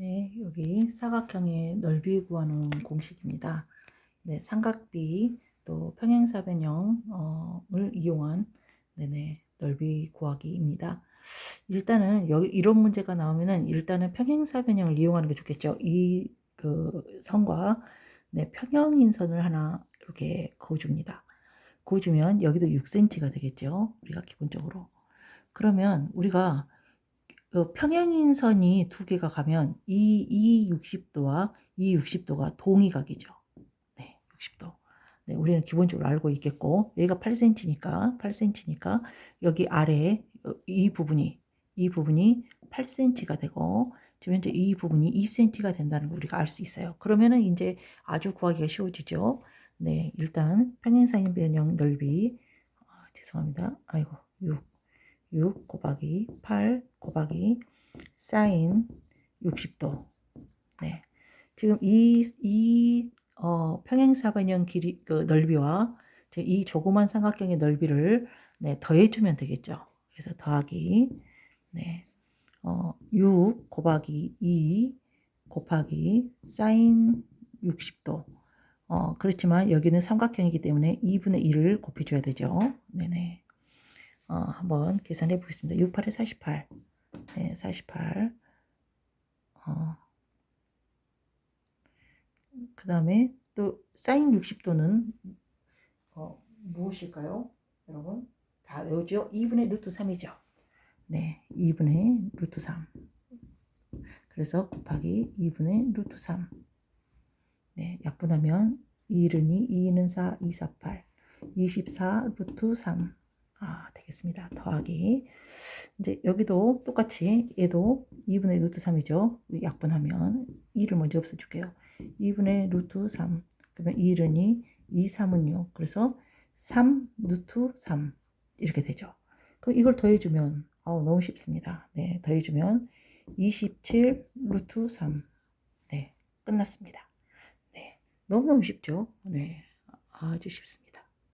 네, 여기 사각형의 넓이 구하는 공식입니다. 네, 삼각비 또 평행사변형을 이용한 네네 넓이 구하기입니다. 일단은 여기 이런 문제가 나오면은 일단은 평행사변형을 이용하는 게 좋겠죠. 이 그 선과 네, 평형인선을 하나 이렇게 그어줍니다. 그어주면 여기도 6cm가 되겠죠. 우리가 기본적으로. 그러면 우리가 그 평행인선이 두 개가 가면 이, 이 60도와 이 60도가 동의각이죠. 네, 60도. 네, 우리는 기본적으로 알고 있겠고, 여기가 8cm니까, 8cm니까, 여기 아래 이 부분이, 이 부분이 8cm가 되고, 지금 현재 이 부분이 2cm가 된다는 걸 우리가 알 수 있어요. 그러면은 이제 아주 구하기가 쉬워지죠. 네, 일단 평행사인 변형 넓이, 아, 죄송합니다. 아이고, 6. 6 곱하기 8 곱하기 사인 60도. 네. 지금 이, 이, 어, 평행사변형 길이, 그 넓이와 이 조그만 삼각형의 넓이를 네, 더해주면 되겠죠. 그래서 더하기, 네. 어, 6 곱하기 2 곱하기 사인 60도. 어, 그렇지만 여기는 삼각형이기 때문에 2분의 1을 곱해줘야 되죠. 네네. 어, 한번 계산해 보겠습니다. 6, 8에 48. 네, 48. 어. 그 다음에 또 사인 60도는 어, 무엇일까요? 여러분 다 외우죠? 2분의 루트 3이죠. 네, 2분의 루트 3. 그래서 곱하기 2분의 루트 3. 네, 약분하면 2는 2, 2는 4, 2, 4, 8. 24 루트 3. 아, 되겠습니다. 더하기. 이제 여기도 똑같이 얘도 2분의 루트 3이죠. 약분하면 2를 먼저 없애줄게요. 2분의 루트 3. 그러면 2는 2, 2, 3은 6. 그래서 3 루트 3. 이렇게 되죠. 그럼 이걸 더해주면, 아우, 너무 쉽습니다. 네, 더해주면 27 루트 3. 네, 끝났습니다. 네, 너무너무 쉽죠? 네, 아주 쉽습니다.